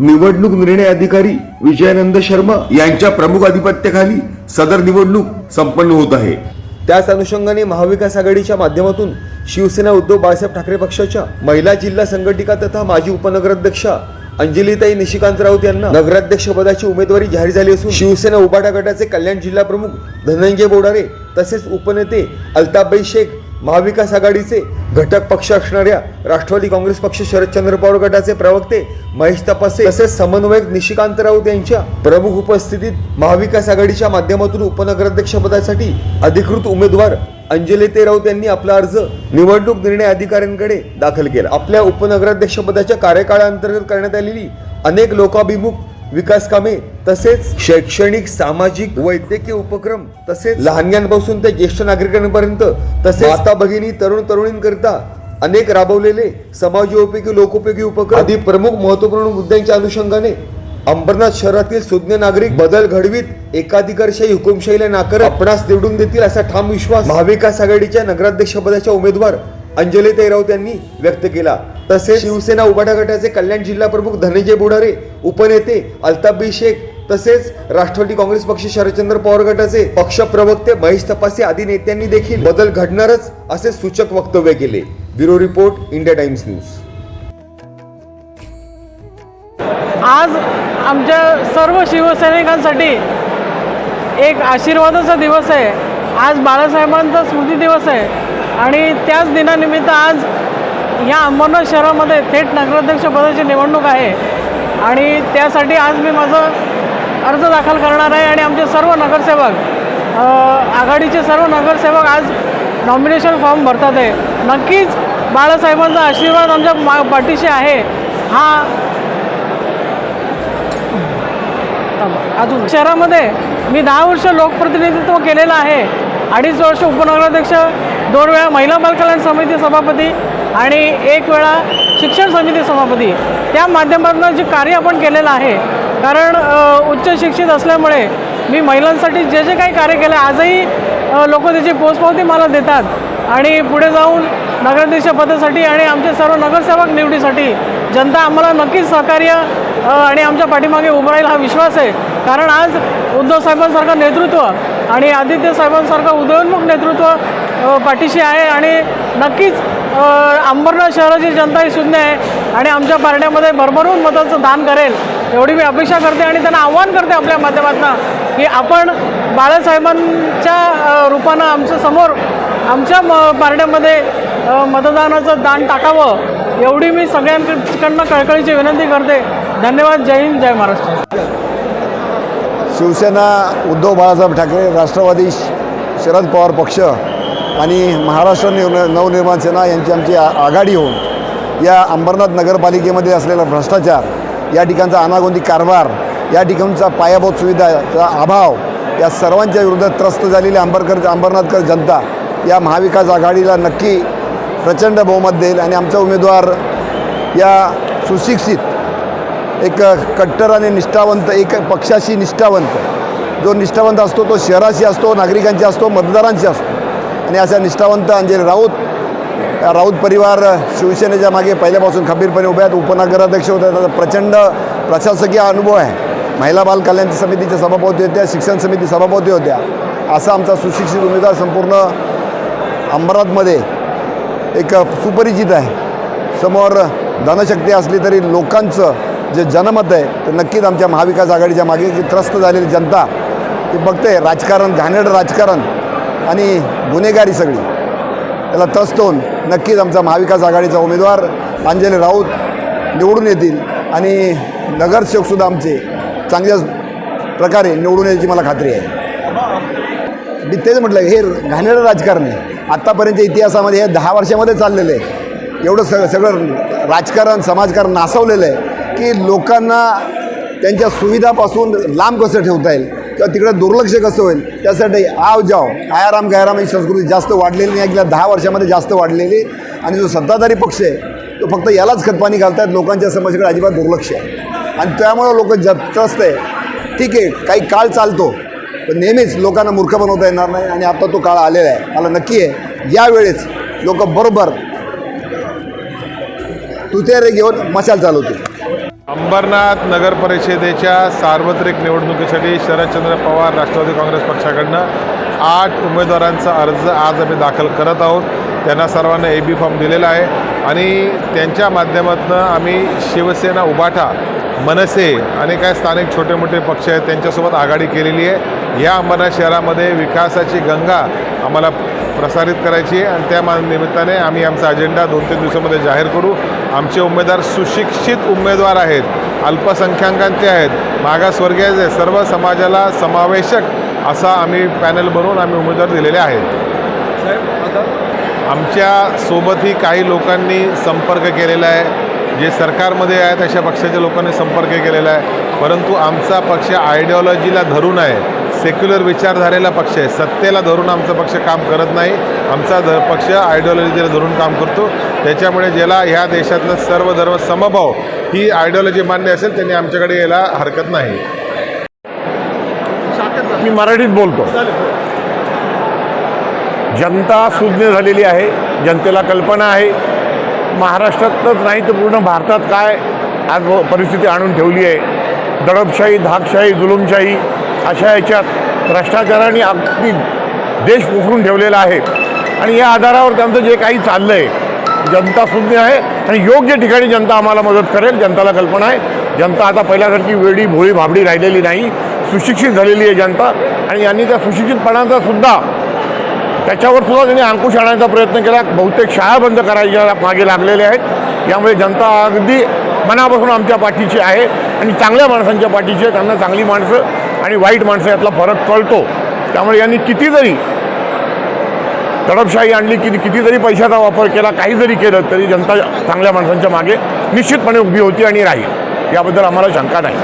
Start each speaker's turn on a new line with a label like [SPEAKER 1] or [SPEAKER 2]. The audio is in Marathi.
[SPEAKER 1] निवडणूक निर्णय अधिकारी विजयानंद शर्मा यांच्या प्रमुख आधिपत्याखाली सदर निवडणूक संपन्न होत आहे. त्याच अनुषंगाने महाविकास आघाडीच्या माध्यमातून शिवसेना उद्धव बाळासाहेब ठाकरे पक्षाच्या महिला जिल्हा संघटिका तथा माजी उपनगराध्यक्षा अंजलीताई निशिकांत राऊत यांना नगराध्यक्ष पदाची उमेदवारी जाहीर झाली असून शिवसेना उबाटा गटाचे कल्याण जिल्हा प्रमुख धनंजय बोडारे तसेच उपनेते अल्ताफबाई शेख महाविकास आघाडीचे घटक पक्ष असणाऱ्या राष्ट्रवादी काँग्रेस पक्ष शरदचंद्र पवार गटाचे प्रवक्ते महेश तपासे तसेच समन्वयक निशिकांत राऊत यांच्या प्रमुख उपस्थितीत महाविकास आघाडीच्या माध्यमातून उपनगराध्यक्ष पदासाठी अधिकृत उमेदवार अंजली राऊत यांनी आपला अर्ज निवडणूक निर्णय अधिकाऱ्यांकडे दाखल केला. आपल्या उपनगराध्यक्ष पदाच्या कार्यकाळाअंतर्गत करण्यात आलेली अनेक लोकाभिमुख विकास कामे तसेच शैक्षणिक सामाजिक वैद्यकीय उपक्रम तसेच लहानग्यांपासून ते ज्येष्ठ नागरिकांपर्यंत तसेच माता भगिनी तरुण तरुणींकरिता अनेक राबवलेले समाजोपयोगी लोकोपयोगी उपक्रम. आदी प्रमुख महत्त्वपूर्ण मुद्द्यांच्या अनुषंगाने अंबरनाथ शहरातील सुज्ञ नागरिक बदल घडवीत एकाधिकारशाही हुकुमशाहीला नाकारत आपणास निवडून देतील असा ठाम विश्वास. महाविकास आघाडीच्या नगराध्यक्षपदाच्या उमेदवार अंजली राऊत यांनी व्यक्त केला. तसेच शिवसेना उभाटा गटाचे कल्याण जिल्हा प्रमुख धनंजय बुडारे उपनेते अल्ताफबी शेख तसेच राष्ट्रवादी काँग्रेस पक्ष शरदचंद्र पवार गटाचे पक्ष प्रवक्ते महेश तपासे आदी नेत्यांनी देखील बदल घडणारच असे सूचक वक्तव्य केले. Bureau report India Times news.
[SPEAKER 2] आज आमच्या सर्व शिवसैनिकांसाठी एक आशीर्वादाचा दिवस आहे. आज बाळासाहेबांचा स्मृती दिवस आहे. आणि त्याच दिनानिमित्त आज या अंबरनाथ शहरामध्ये थेट नगराध्यक्ष पदाची निवडणूक आहे. आणि त्यासाठी आज मी माझं अर्ज दाखल करणार आहे आणि आमचे सर्व नगरसेवक आघाडीचे सर्व नगरसेवक आज नॉमिनेशन फॉर्म भरतात आहे. नक्कीच बाळासाहेबांचा आशीर्वाद आमच्या मा पाठीशी आहे. हा अजून शहरामध्ये मी दहा वर्ष लोकप्रतिनिधित्व केलेलं आहे. अडीच वर्ष उपनगराध्यक्ष दोन वेळा महिला बालकल्याण समिती सभापती आणि एक वेळा शिक्षण समिती सभापती. त्या माध्यमातून जे कार्य आपण केलेलं आहे कारण उच्च शिक्षित असल्यामुळे मी महिलांसाठी जे जे काही कार्य केलं आजही लोक त्याची पोचपावती मला देतात. आणि पुढे जाऊन नगराध्यक्ष पदासाठी आणि आमच्या सर्व नगरसेवक निवडीसाठी जनता आम्हाला नक्कीच सहकार्य आणि आमच्या पाठीमागे उभं राहील हा विश्वास आहे. कारण आज उद्धव साहेबांसारखं नेतृत्व आणि आदित्य साहेबांसारखं उदयोन्मुख नेतृत्व पाठीशी आहे आणि नक्कीच अंबरनाथ शहराची जनता ही शून्य आहे आणि आमच्या पारड्यामध्ये भरभरून मताचं दान करेल एवढी मी अपेक्षा करते आणि त्यांना आव्हान करते आपल्या माध्यमातून की आपण बाळासाहेबांच्या रूपानं आमच्यासमोर आमच्या म पारड्यामध्ये मतदानाचं दान टाकावं एवढी मी सगळ्यांकडनं कळकळीची विनंती करते. धन्यवाद. जय हिंद. जय महाराष्ट्र.
[SPEAKER 3] शिवसेना उद्धव बाळासाहेब ठाकरे राष्ट्रवादी शरद पवार पक्ष आणि महाराष्ट्र निर् नवनिर्माण सेना यांची आमची आ- आघाडी होऊन या अंबरनाथ नगरपालिकेमध्ये असलेला भ्रष्टाचार या ठिकाणचा अनागोंदी कारभार या ठिकाणचा पायाभूत सुविधाचा अभाव या सर्वांच्या विरोधात त्रस्त झालेली आंबरकर अंबरनाथकर जनता या महाविकास आघाडीला नक्की प्रचंड बहुमत देईल आणि आमचा उमेदवार या सुशिक्षित एक कट्टर आणि निष्ठावंत एक पक्षाशी निष्ठावंत. जो निष्ठावंत असतो तो शहराशी असतो नागरिकांशी असतो मतदारांशी असतो. आणि अशा निष्ठावंत अंजली राऊत या राऊत परिवार शिवसेनेच्या मागे पहिल्यापासून खंबीरपणे उभे आहेत. उपनगराध्यक्ष होते त्याचा प्रचंड प्रशासकीय अनुभव आहे. महिला बाल कल्याण समितीच्या सभापती होत्या शिक्षण समिती सभापती होत्या. असा आमचा सुशिक्षित उमेदवार संपूर्ण अंबरनाथमध्ये एक सुपरिचित आहे. समोर धनशक्ती असली तरी लोकांचं जे जनमत आहे ते नक्कीच आमच्या महाविकास आघाडीच्या मागे की त्रस्त झालेली जनता ती बघते राजकारण घाणेड राजकारण आणि गुन्हेगारी सगळी. त्याला त्रस्त होऊन नक्कीच आमचा महाविकास आघाडीचा उमेदवार अंजली राऊत निवडून येतील आणि नगरसेवकसुद्धा आमचे चांगल्या प्रकारे निवडून यायची मला खात्री आहे. मी तेच म्हटलं हे घाणेरडं राजकारण आहे. आत्तापर्यंतच्या इतिहासामध्ये हे दहा वर्षामध्ये चाललेलं आहे. एवढं सगळं सगळं राजकारण समाजकारण नासवलेलं आहे. की लोकांना त्यांच्या सुविधापासून लांब कसं ठेवता येईल? किंवा तिकडे दुर्लक्ष कसं होईल? त्यासाठी आव जाव. आयाराम गैराम ही संस्कृती जास्त वाढलेली नाही. गेल्या दहा वर्षामध्ये जास्त वाढलेली. आणि जो सत्ताधारी पक्ष आहे तो फक्त यालाच खतपाणी घालतात लोकांच्या समस्येकडे अजिबात दुर्लक्ष आहे. आणि त्यामुळं लोक त्रस्त आहे. ठीक आहे काही काळ चालतो. पण नेहमीच लोकांना मूर्ख बनवता येणार नाही. आणि आता तो काळ आलेला आहे. मला नक्की आहे यावेळेस लोक बरोबर तुतेरे घेऊन मशाल चालवतील.
[SPEAKER 4] अंबरनाथ नगर परिषदेच्या सार्वत्रिक निवडणुकीसाठी शरदचंद्र पवार राष्ट्रवादी काँग्रेस पक्षाकडनं आठ उमेदवारांचा अर्ज आज आम्ही दाखल करत आहोत. त्यांना सर्वांना ए बी फॉर्म दिलेला आहे. आणि त्यांच्या माध्यमातून आम्ही शिवसेना उभाठा मनसे आणि काय स्थानिक छोटे मोठे पक्ष आहेत त्यांच्यासोबत आघाडी केलेली आहे. या अंबरनाथ शहरामध्ये विकासाची गंगा आम्हाला प्रसारित करायची आहे आणि त्या मा निमित्ताने आम्ही आमचा अजेंडा दोन तीन दिवसामध्ये जाहीर करू. आमचे उमेदवार सुशिक्षित उमेदवार आहेत अल्पसंख्याकांचे आहेत. मागासवर्गीय सर्व समाजाला समावेशक असा आम्ही पॅनल बनवून आम्ही उमेदवार दिलेले आहेत. आमच्या सोबतही काही लोकांनी संपर्क केलेला आहे. जे सरकारमध्ये आहेत अशा पक्षाच्या लोकांनी संपर्क केलेला आहे. परंतु आमचा पक्ष आयडिओलॉजीला धरून आहे. सेक्युलर विचारधारेला पक्ष आहे. सत्तेला धरून आमचा पक्ष काम करत नाही. आमचा ध पक्ष आयडिओलॉजीला धरून काम करतो. त्याच्यामुळे ज्याला ह्या देशातलं सर्व धर्म समभाव ही आयडिओलॉजी मान्य असेल त्यांनी आमच्याकडे यायला हरकत नाही.
[SPEAKER 5] मी मराठीत बोलतो. जनता सुज्ञ झालेली आहे. जनतेला कल्पना आहे. महाराष्ट्रातच नाही तर पूर्ण भारतात काय आज परिस्थिती आणून ठेवली आहे. दडपशाही धाकशाही जुलुमशाही अशा याच्यात भ्रष्टाचाराने अगदी देश पोखरून ठेवलेला आहे. आणि या आधारावर त्यांचं जे काही चाललं आहे जनता शून्य आहे आणि योग्य ठिकाणी जनता आम्हाला मदत करेल जनताला कल्पना आहे. जनता आता पहिल्यासारखी वेळी भोळी भाबडी राहिलेली नाही. सुशिक्षित झालेली आहे जनता आणि यांनी त्या सुशिक्षितपणाचा सुद्धा त्याच्यावर सुद्धा त्यांनी अंकुश आणण्याचा प्रयत्न केला. बहुतेक शाळा बंद करायच्या मागे लागलेल्या आहेत. यामुळे जनता अगदी मनापासून आमच्या पाठीची आहे आणि चांगल्या माणसांच्या पाठीची आहे. त्यांना चांगली माणसं आणि वाईट माणसं यातला फरक कळतो. त्यामुळे यांनी किती जरी दडपशाही आणली किती किती जरी पैशाचा वापर केला काही जरी केलं तरी जनता चांगल्या माणसांच्या मागे निश्चितपणे उभी होती आणि राहील. याबद्दल आम्हाला शंका नाही.